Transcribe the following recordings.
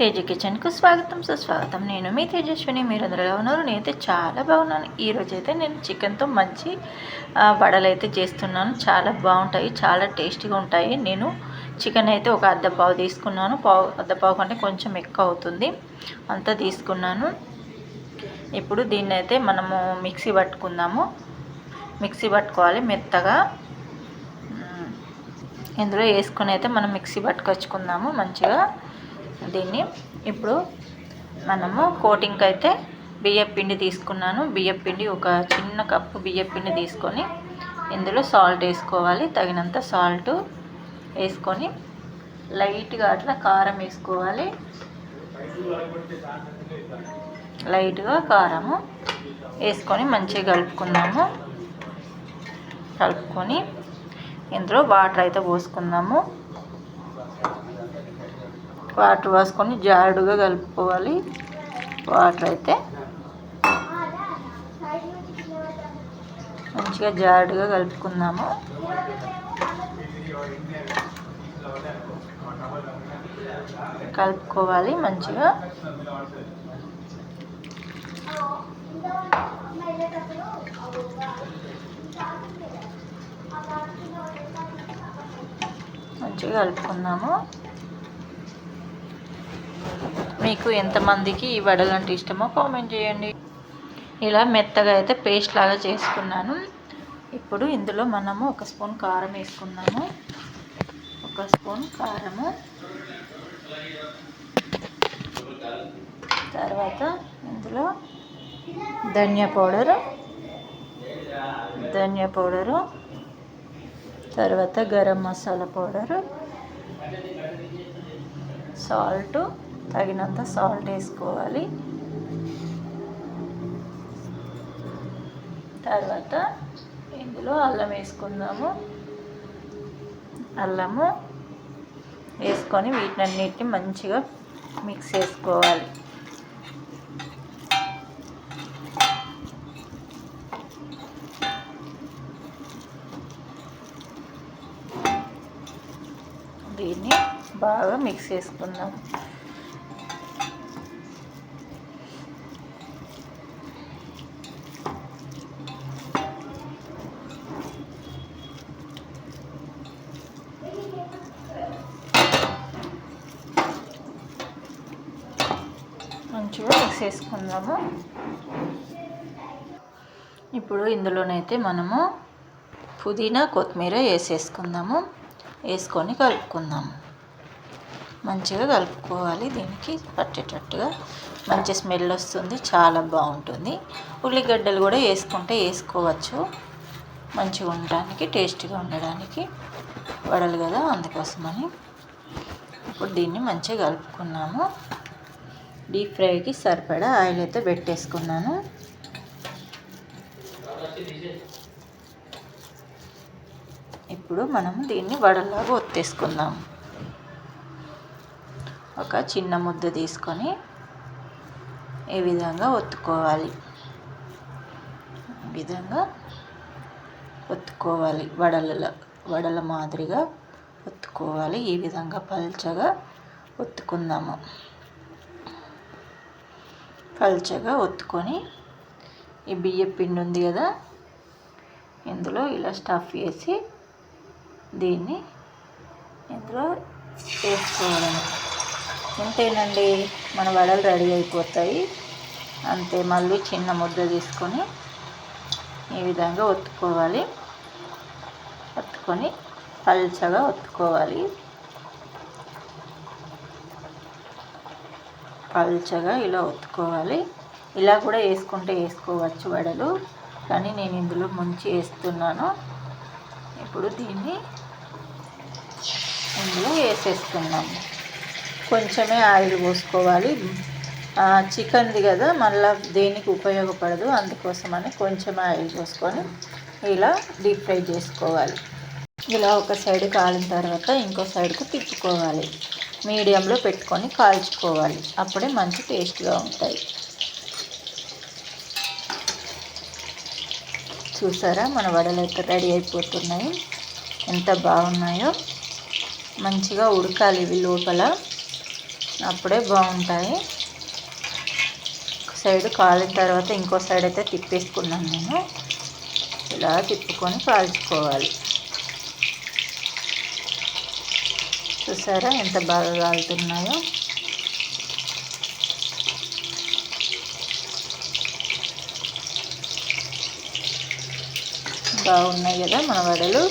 తేజ కిచెన్కు స్వాగతం. సుస్వాగతం. నేను మీ తేజస్విని. మీరు అందరిలో ఉన్నారు. నేనైతే చాలా బాగున్నాను. ఈరోజు అయితే నేను చికెన్తో మంచి వడలు అయితే చేస్తున్నాను. చాలా బాగుంటాయి. చాలా టేస్టీగా ఉంటాయి. నేను చికెన్ అయితే ఒక అర్ధ పావు తీసుకున్నాను. పావు అర్ధ పావు కంటే కొంచెం ఎక్కువ అవుతుంది. అంతా తీసుకున్నాను. ఇప్పుడు దీన్ని అయితే మనము మిక్సీ పట్టుకుందాము. మిక్సీ పట్టుకోవాలి మెత్తగా. ఇందులో వేసుకొని అయితే మనం మిక్సీ పట్టుకొచ్చుకుందాము మంచిగా. దీన్ని ఇప్పుడు మనము కోటింగ్కి అయితే బియ్యం పిండి తీసుకున్నాను. బియ్యం పిండి ఒక చిన్న కప్పు బియ్యం పిండి తీసుకొని ఇందులో సాల్ట్ వేసుకోవాలి. తగినంత సాల్ట్ వేసుకొని లైట్గా అట్లా కారం వేసుకోవాలి. లైట్గా కారము వేసుకొని మంచిగా కలుపుకుందాము. కలుపుకొని ఇందులో వాటర్ అయితే పోసుకుందాము. వాటర్ పోసుకొని జారుడుగా కలుపుకోవాలి. వాటర్ అయితే మంచిగా జారుడుగా కలుపుకుందాము. కలుపుకోవాలి మంచిగా. మంచిగా కలుపుకుందాము. మీకు ఎంతమందికి ఈ వడలు అంటే ఇష్టమో కామెంట్ చేయండి. ఇలా మెత్తగా అయితే పేస్ట్ లాగా చేసుకున్నాను. ఇప్పుడు ఇందులో మనము ఒక స్పూన్ కారం వేసుకున్నాము ఒక స్పూన్ కారము. తర్వాత ఇందులో ధనియా పౌడరు. ధనియా పౌడరు. తర్వాత గరం మసాలా పౌడరు. సాల్టు. తగినంత సాల్ట్ వేసుకోవాలి. తర్వాత ఇందులో అల్లం వేసుకుందాము. అల్లము వేసుకొని వీటినన్నిటిని మంచిగా మిక్స్ చేసుకోవాలి. దీన్ని బాగా మిక్స్ చేసుకుందాం. మంచిగా మిక్స్ చేసుకుందాము. ఇప్పుడు ఇందులోనైతే మనము పుదీనా కొత్తిమీర వేసేసుకుందాము. వేసుకొని కలుపుకుందాము. మంచిగా కలుపుకోవాలి. దీనికి పట్టేటట్టుగా మంచి స్మెల్ వస్తుంది. చాలా బాగుంటుంది. ఉల్లిగడ్డలు కూడా వేసుకుంటే వేసుకోవచ్చు. మంచిగా ఉండడానికి టేస్ట్గా ఉండడానికి వడలు కదా అందుకోసమని. ఇప్పుడు దీన్ని మంచిగా కలుపుకున్నాము. డీప్ ఫ్రైకి సరిపడా ఆయిల్ అయితే పెట్టేసుకున్నాను. ఇప్పుడు మనం దీన్ని వడల్లాగా ఒత్తేసుకుందాం. ఒక చిన్న ముద్ద తీసుకొని ఈ విధంగా ఒత్తుకోవాలి. ఈ విధంగా ఒత్తుకోవాలి. వడల వడల మాదిరిగా ఒత్తుకోవాలి. ఈ విధంగా పల్చగా ఒత్తుకుందాము. పల్చగా ఒత్తుకొని ఈ బియ్యం పిండి ఉంది కదా ఇందులో ఇలా స్టఫ్ చేసి దీన్ని ఇందులో వేసుకోవడం. అంతేనండి మన వడలు రెడీ అయిపోతాయి. అంతే మళ్ళీ చిన్న ముద్ద తీసుకొని ఈ విధంగా ఒత్తుకోవాలి. ఒత్తుకొని పల్చగా ఒత్తుకోవాలి. పల్చగా ఇలా ఒత్తుకోవాలి. ఇలా కూడా వేసుకుంటే వేసుకోవచ్చు వడలు. కానీ నేను ఇందులో ముంచి వేస్తున్నాను. ఇప్పుడు దీన్ని ఇందులో వేసేస్తున్నాము కొంచెమే ఆయిల్ పోసుకోవాలి. చికెన్ది కదా మళ్ళీ దేనికి ఉపయోగపడదు అందుకోసమని కొంచెం ఆయిల్ పోసుకొని ఇలా డీప్ ఫ్రై చేసుకోవాలి. ఇలా ఒక సైడ్ కాలిన తర్వాత ఇంకో సైడ్కు తిప్పుకోవాలి. మీడియంలో పెట్టుకొని కాల్చుకోవాలి. అప్పుడే మంచి టేస్ట్గా ఉంటాయి. చూసారా? మన వడలు అయితే రెడీ అయిపోతున్నాయి. ఎంత బాగున్నాయో. మంచిగా ఉడకాలి ఇవి లోపల. అప్పుడే బాగుంటాయి. సైడ్ కాలిన తర్వాత ఇంకో సైడ్ అయితే తిప్పేసుకున్నాను నేను. ఇలా తిప్పుకొని కాల్చుకోవాలి. చూసారా ఎంత బాగా కాలుతున్నాయో. బాగున్నాయి కదా మన వడలు.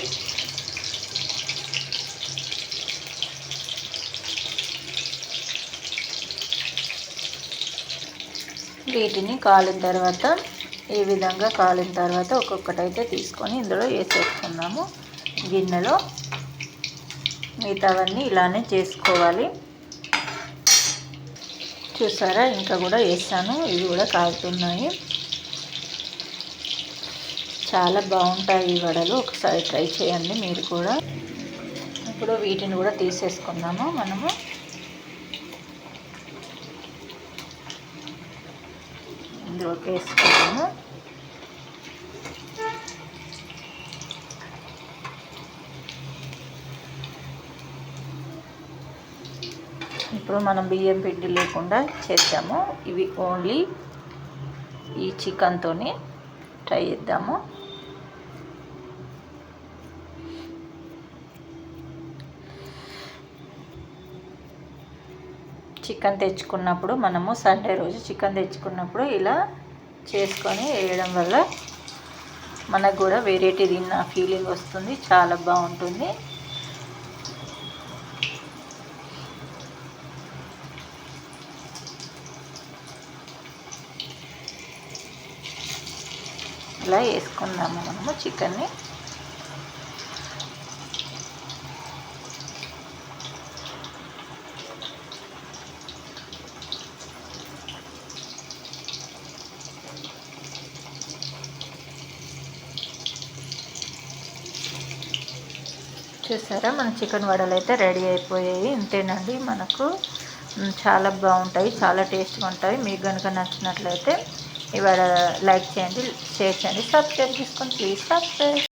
వీటిని కాలిన తర్వాత ఈ విధంగా కాలిన తర్వాత ఒక్కొక్కటైతే తీసుకొని ఇందులో వేసేసుకున్నాము గిన్నెలో మిగతావన్నీ ఇలానే చేసుకోవాలి. చూసారా? ఇంకా కూడా వేసాను. ఇవి కూడా కాలుతున్నాయి చాలా బాగుంటాయి ఈ వడలు. ఒకసారి ట్రై చేయండి మీరు కూడా. ఇప్పుడు వీటిని కూడా తీసేసుకుందాము మనము. ఇందులోకి వేసుకుందాము. ఇప్పుడు మనం బియ్యం పిండి లేకుండా చేద్దాము. ఇవి ఓన్లీ ఈ చికెన్తో ట్రై చేద్దాము. చికెన్ తెచ్చుకున్నప్పుడు మనము సండే రోజు చికెన్ తెచ్చుకున్నప్పుడు ఇలా చేసుకొని వేయడం వల్ల మనకు కూడా వెరైటీ తిన్న ఫీలింగ్ వస్తుంది. చాలా బాగుంటుంది. ఇలా వేసుకుందాము మనము చికెన్ని. చూసారా మన చికెన్ వడలు అయితే రెడీ అయిపోయాయి. ఇంతేనండి మనకు చాలా బాగుంటాయి చాలా టేస్ట్గా ఉంటాయి. మీకు కనుక నచ్చినట్లయితే ఇవాళ లైక్ చేయండి షేర్ చేయండి సబ్స్క్రైబ్ చేసుకోండి ప్లీజ్ సబ్స్క్రైబ్.